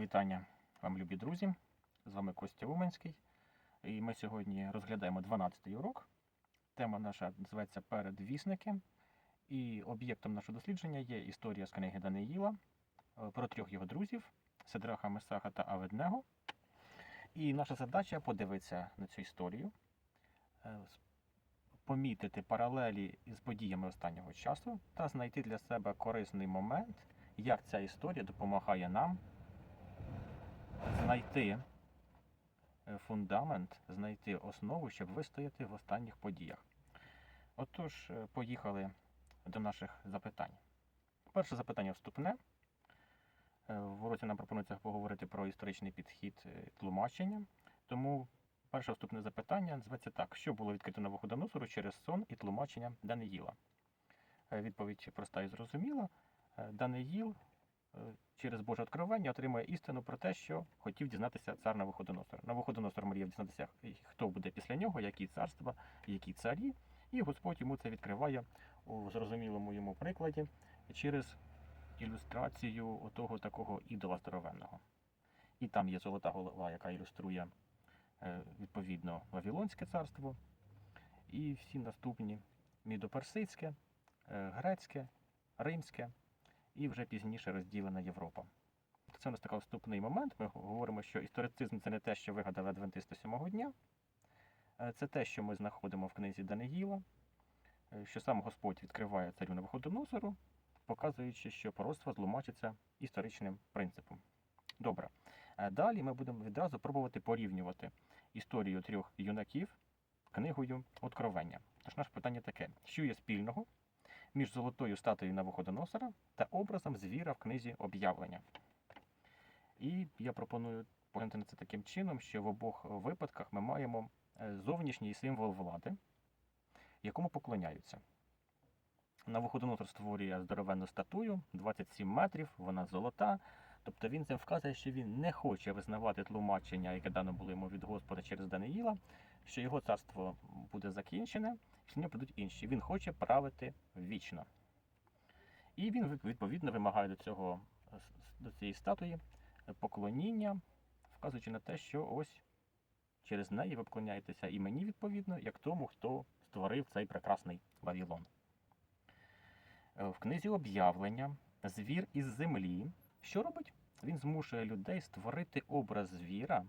Вітання вам, любі друзі! З вами Костя Уменський. І ми сьогодні розглядаємо 12-й урок. Тема наша називається Передвісники. І об'єктом нашого дослідження є історія з книги Даниїла е, про трьох його друзів Седраха, Месаха та Аведнего. І наша задача подивитися на цю історію, е, помітити паралелі із подіями останнього часу та знайти для себе корисний момент, як ця історія допомагає нам знайти е, фундамент, знайти основу, щоб вистояти в останніх подіях. Отож, е, поїхали до наших запитань. Перше запитання вступне. Е, В уроці нам пропонується поговорити про історичний підхід тлумачення. Тому перше вступне запитання зветься так: що було відкрито Навуходоносору через сон і тлумачення Даниїла? Відповідь проста і зрозуміла. Даниїл через Боже откровення отримує істину про те, що хотів дізнатися цар Навуходоносор. Навуходоносор мріяв дізнатися, хто буде після нього, які царства, які царі. І Господь йому це відкриває у зрозумілому йому прикладі через ілюстрацію того такого ідола здоровенного. І там є золота голова, яка ілюструє е, відповідно Вавилонське царство, і всі наступні мідоперсидське, е, грецьке, римське і вже пізніше розділена Європа. Це у нас такий вступний момент. Ми говоримо, що історицизм це не те, що вигадали адвентисти сьомого дня, Е, це те, що ми знаходимо в книзі Даниїла, е, що сам Господь відкриває царю Навуходоносору, показуючи, що пророцтво тлумачиться історичним принципом. Добре. Е, Далі ми будемо відразу пробувати порівнювати історію трьох юнаків книгою Откровення. Тож наше питання таке: що є спільного між золотою статуєю Навуходоносора та образом звіра в книзі об'явлення? І я пропоную поглянути на це таким чином, що в обох випадках ми маємо е, зовнішній символ влади, якому поклоняються. Навуходоносор створює здоровенну статую 27 метрів, вона золота. Тобто він цим вказує, що він не хоче визнавати тлумачення, яке дано було йому від Господа через Даниїла, що його царство буде закінчене, що нього прийдуть інші. Він хоче правити вічно. І він відповідно вимагає до цього до цієї статуї поклоніння, вказуючи на те, що ось через неї ви поклоняєтеся і мені відповідно, як тому, хто створив цей прекрасний Вавилон. Е, В книзі об'явлення звір із землі. Що робить? Він змушує людей створити образ звіра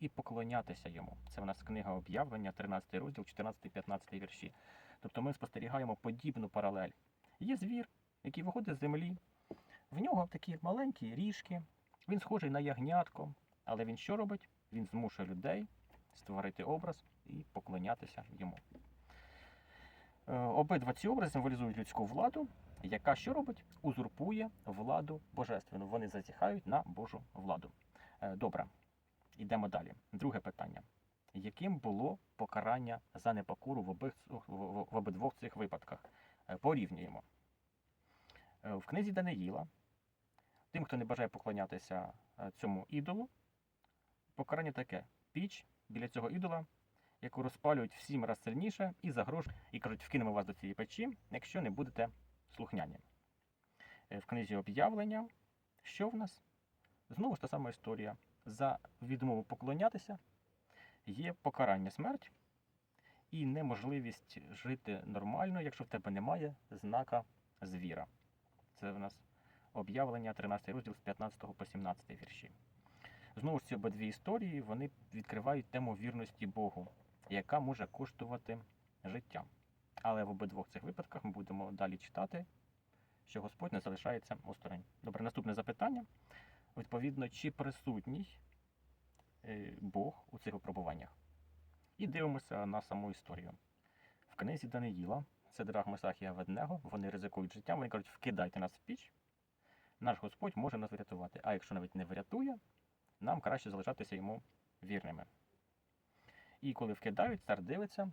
і поклонятися йому. Це в нас книга об'явлення, 13 розділ, 14-15 вірші. Тобто ми спостерігаємо подібну паралель. Є звір, який виходить з землі. В нього такі маленькі ріжки, він схожий на ягнятко, але він що робить? Він змушує людей створити образ і поклонятися йому. Е, Обидва ці образи символізують людську владу, яка що робить? Узурпує владу божественну. Вони зазіхають на Божу владу. Е, Добре, йдемо далі. Друге питання. Яким було покарання за непокору в, обих, в, обидвох цих випадках? Е, Порівнюємо. Е, В книзі Даниїла, тим, хто не бажає поклонятися е, цьому ідолу, покарання таке: піч біля цього ідола, яку розпалюють в сім раз сильніше і загрожують, і кажуть, вкинемо вас до цієї печі, якщо не будете слухняні. В книзі об'явлення, що в нас? Знову ж та сама історія. За відмову поклонятися є покарання смерть і неможливість жити нормально, якщо в тебе немає знака звіра. Це в нас об'явлення 13 розділ з 15 по 17 вірші. Знову ж ці обидві історії вони відкривають тему вірності Богу, яка може коштувати життя. Але в обидвох цих випадках ми будемо далі читати, що Господь не залишається осторонь. Добре, наступне запитання. Відповідно, чи присутній е, Бог у цих випробуваннях? І дивимося на саму історію. В книзі Даниїла, Седрах Месах і Аведнего, вони ризикують життям, вони кажуть, вкидайте нас в піч, наш Господь може нас врятувати. А якщо навіть не врятує, нам краще залишатися йому вірними. І коли вкидають, цар дивиться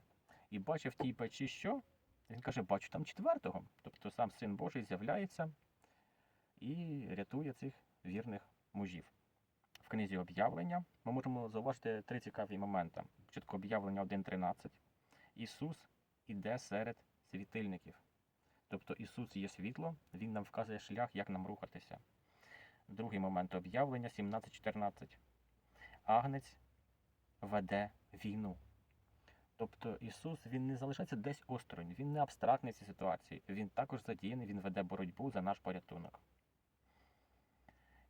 і бачить в тій печі що? Він каже, бачу там четвертого. Тобто сам син Божий з'являється і рятує цих вірних мужів. В книзі об'явлення ми можемо зауважити три цікаві моменти. Чітко об'явлення 1.13. Ісус іде серед світильників. Тобто Ісус є світло, Він нам вказує шлях, як нам рухатися. другий момент об'явлення 17.14. Агнець веде війну. Тобто Ісус він не залишається десь осторонь, він не абстрактний цій ситуації. Він також задіяний, він веде боротьбу за наш порятунок.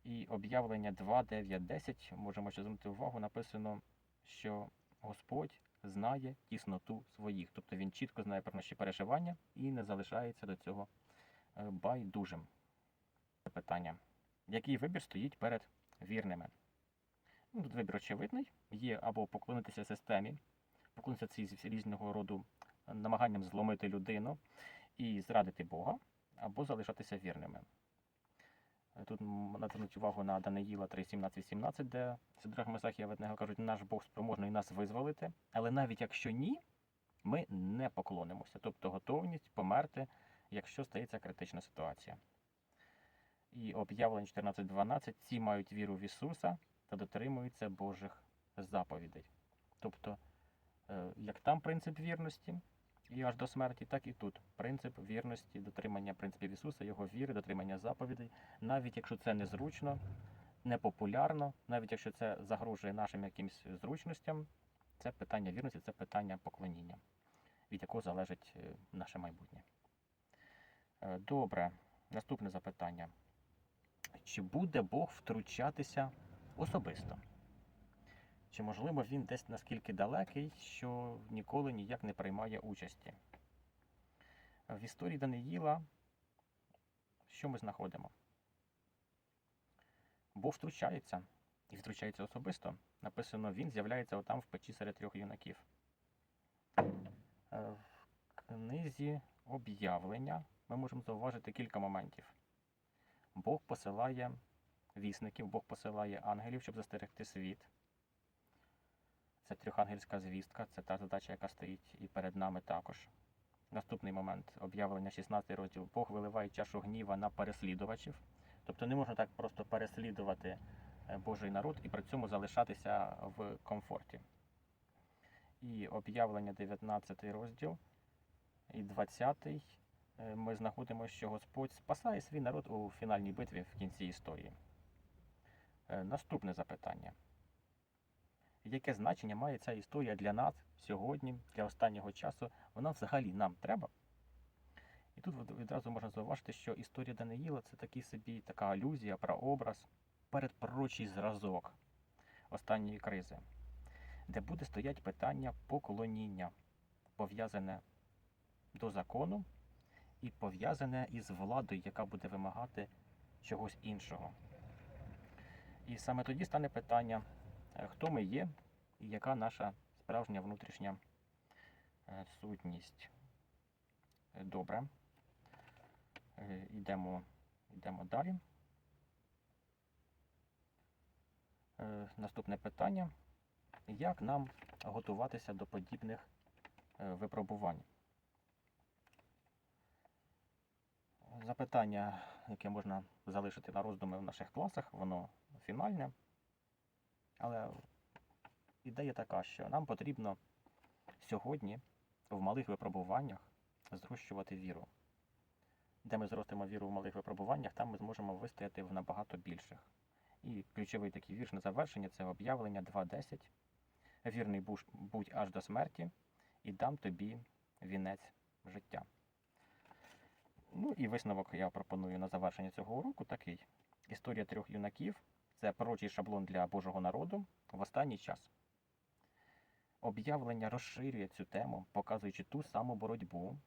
І об'явлення 2, 9, 10, можемо ще звернути увагу, написано, що Господь знає тісноту своїх. Тобто він чітко знає про наші переживання і не залишається до цього е, байдужим. Питання. Який вибір стоїть перед вірними? Ну, тут вибір очевидний. Є або поклонитися системі, поклонитися цій різного роду намаганням зломити людину і зрадити Бога, або залишатися вірними. Е, Тут треба звернути увагу на Даниїла 3.17-18, де Сидрах Месах і Аведнего кажуть, наш Бог спроможний нас визволити, але навіть якщо ні, ми не поклонимося, тобто готовність померти, якщо стається критична ситуація. І об'явлення 14.12 ці мають віру в Ісуса та дотримуються Божих заповідей. Тобто, е, як там принцип вірності і аж до смерті, так і тут принцип вірності, дотримання принципів Ісуса, Його віри, дотримання заповідей, навіть якщо це незручно, непопулярно, навіть якщо це загрожує нашим якимсь зручностям, це питання вірності, це питання поклоніння, від якого залежить е, наше майбутнє. Е, Добре, наступне запитання. Чи буде Бог втручатися особисто? Чи можливо він десь наскільки далекий, що ніколи ніяк не приймає участі? В історії Даниїла що ми знаходимо? Бог втручається і втручається особисто. Написано, він з'являється отам в печі серед трьох юнаків. Е, В книзі об'явлення ми можемо зауважити кілька моментів. Бог посилає вісників, Бог посилає ангелів, щоб застерегти світ. Це трьохангельська звістка, це та задача, яка стоїть і перед нами також. Наступний момент об'явлення 16 розділ. Бог виливає чашу гніва на переслідувачів. Тобто не можна так просто переслідувати е, Божий народ і при цьому залишатися в комфорті. І об'явлення 19 розділ і 20 е, ми знаходимо, що Господь спасає свій народ у фінальній битві в кінці історії. Е, Наступне запитання. Яке значення має ця історія для нас сьогодні, для останнього часу? Вона взагалі нам треба? І тут відразу можна зауважити, що історія Даниїла це такий собі така алюзія, прообраз, передпророчий зразок останньої кризи, де буде стоять питання поклоніння, пов'язане до закону і пов'язане із владою, яка буде вимагати чогось іншого. І саме тоді стане питання, хто ми є і яка наша справжня внутрішня е, сутність. Е, Добре. Е, Йдемо, йдемо далі. Е, Наступне питання. Як нам готуватися до подібних е, випробувань? Запитання, яке можна залишити на роздуми в наших класах, воно фінальне. Але ідея така, що нам потрібно сьогодні в малих випробуваннях зрощувати віру. Де ми зростимо віру в малих випробуваннях, там ми зможемо вистояти в набагато більших. І ключовий такий вірш на завершення це об'явлення 2.10. Вірний будь аж до смерті, і дам тобі вінець життя. Ну і висновок я пропоную на завершення цього уроку такий. Історія трьох юнаків це пророчий шаблон для Божого народу в останній час. Об'явлення розширює цю тему, показуючи ту саму боротьбу,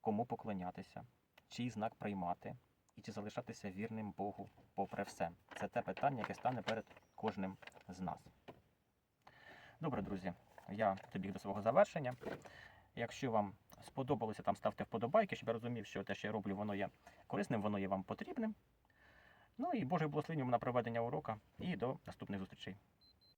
кому поклонятися, чий знак приймати і чи залишатися вірним Богу попри все. Це те питання, яке стане перед кожним з нас. Добре, друзі, я добіг до свого завершення. Якщо вам сподобалося, там ставте вподобайки, щоб я розумів, що те, що я роблю, воно є корисним, воно є вам потрібним. Ну і Божих благословень вам на проведення урока і до наступних зустрічей.